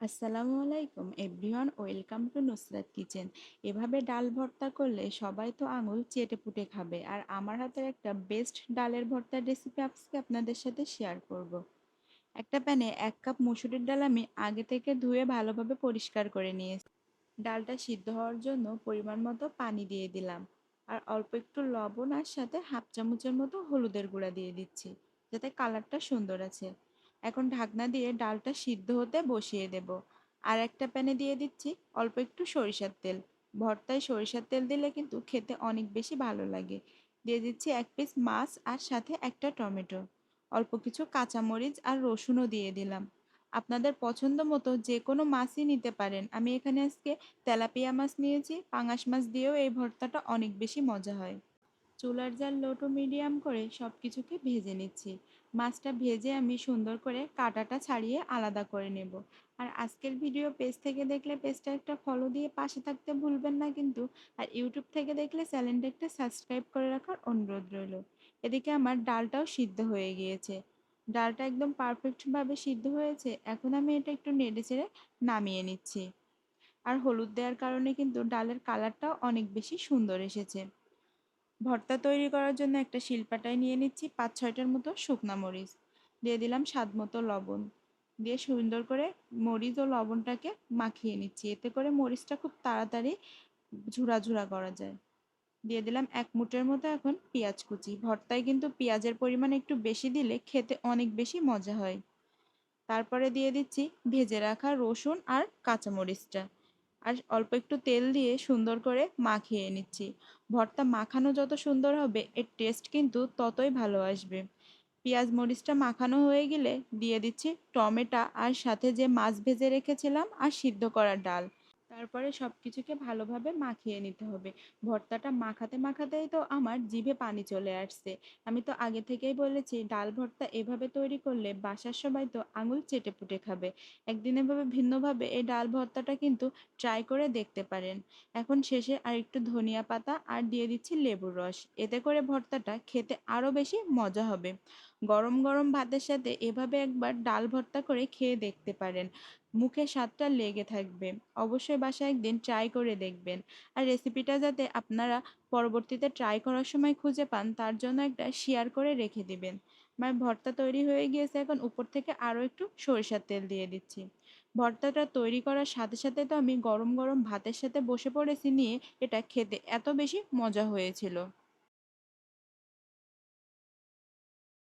আসসালামু আলাইকুম, everyone welcome to Nusrat kitchen. এভাবে ডাল ভর্তা করলে সবাই তো আঙুল চেটে পুটে খাবে। আর আমার হাতের একটা বেস্ট ডালের ভর্তার রেসিপি আজকে আপনাদের সাথে শেয়ার করব। একটা প্যানে এক কাপ মুসুরির ডাল আমি আগে থেকে ধুয়ে ভালোভাবে পরিষ্কার করে নিয়েছি। ডালটা সিদ্ধ হওয়ার জন্য পরিমাণ মতো পানি দিয়ে দিলাম। আর অল্প একটু লবণ আর সাথে হাফ চামচের মতো হলুদের গুঁড়া দিয়ে দিচ্ছি, যাতে কালারটা সুন্দর আছে। এখন ঢাকনা দিয়ে ডালটা সিদ্ধ হতে বসিয়ে দেব। আর একটা প্যানে দিয়ে দিচ্ছি অল্প একটু সরিষার তেল। ভর্তায় সরিষার তেল দিলে কিন্তু খেতে অনেক বেশি ভালো লাগে। দিয়ে দিচ্ছি এক পিস মাছ আর সাথে একটা টমেটো। অল্প কিছু কাঁচামরিচ আর রসুনও দিয়ে দিলাম। আপনাদের পছন্দ মতো যে কোনো মাছই নিতে পারেন। আমি এখানে আজকে তেলাপিয়া মাছ নিয়েছি। পাঙাশ মাছ দিয়েও এই ভর্তাটা অনেক বেশি মজা হয়। চুলার জাল লো টু মিডিয়াম করে সব কিছুকে ভেজে নিচ্ছি। মাছটা ভেজে আমি সুন্দর করে কাঁটাটা ছাড়িয়ে আলাদা করে নেব। আর আজকের ভিডিও পেজ থেকে দেখলে পেজটা একটা ফলো দিয়ে পাশে থাকতে ভুলবেন না কিন্তু, আর ইউটিউব থেকে দেখলে চ্যানেলটা একটা সাবস্ক্রাইব করে রাখার অনুরোধ রইল। এদিকে আমার ডালটাও সিদ্ধ হয়ে গিয়েছে। ডালটা একদম পারফেক্টভাবে সিদ্ধ হয়েছে, এখন আমি এটা একটু নেড়ে চেড়ে নামিয়ে নিচ্ছি। আর হলুদ দেওয়ার কারণে কিন্তু ডালের কালারটাও অনেক বেশি সুন্দর এসেছে। ভর্তা তৈরি করার জন্য একটা শিলপাটায় নিয়ে নিচ্ছি, পাঁচ ছয়টার মতো শুকনা মরিচ। দিয়ে দিলাম স্বাদ মতো লবণ। দিয়ে সুন্দর করে মরিচ ও লবণটাকে মাখিয়ে নিচ্ছি। এতে করে মরিচটা খুব তাড়াতাড়ি ঝুরা ঝুরা করা যায়। দিয়ে দিলাম এক মুঠের মতো এখন পেঁয়াজ কুচি। ভর্তায় কিন্তু পেঁয়াজের পরিমাণ একটু বেশি দিলে খেতে অনেক বেশি মজা হয়। তারপরে দিয়ে দিচ্ছি ভেজে রাখা রসুন আর কাঁচামরিচটা। আর অল্প একটু তেল দিয়ে সুন্দর করে মাখিয়ে নিচ্ছি। ভর্তা মাখানো যত সুন্দর হবে, এর টেস্ট কিন্তু ততই ভালো আসবে। পেঁয়াজ মরিচটা মাখানো হয়ে গেলে দিয়ে দিচ্ছি টমেটো আর সাথে যে মাছ ভেজে রেখেছিলাম আর সিদ্ধ করা ডাল। তারপরে সব কিছুকে ভালোভাবে মাখিয়ে নিতে হবে। ভর্তাটা মাখাতে মাখাতেই তো আমার জিভে পানি চলে আসছে। আমি তো আগে থেকেই বলেছি, ডাল ভর্তা এভাবে তৈরি করলে বাসার সবাই তো আঙুল চেটে পুটে খাবে। একদিন এভাবে ভিন্নভাবে এই ডাল ভর্তাটা কিন্তু ট্রাই করে দেখতে পারেন। এখন শেষে আর একটু ধনিয়া পাতা আর দিয়ে দিচ্ছি লেবুর রস। এতে করে ভর্তাটা খেতে আরও বেশি মজা হবে। গরম গরম ভাতের সাথে এভাবে একবার ডাল ভর্তা করে খেয়ে দেখতে পারেন। মুখে স্বাদটা লেগে থাকবে। অবশ্যই বাসায় একদিন ট্রাই করে দেখবেন। আর রেসিপিটা যাতে আপনারা পরবর্তীতে ট্রাই করার সময় খুঁজে পান, তার জন্য একটা শেয়ার করে রেখে দিবেন। আমার ভর্তা তৈরি হয়ে গিয়েছে, এখন উপর থেকে আরও একটু সরিষার তেল দিয়ে দিচ্ছি। ভর্তাটা তৈরি করার সাথে সাথে তো আমি গরম গরম ভাতের সাথে বসে পড়েছি নিয়ে এটা খেতে এত বেশি মজা হয়েছিল।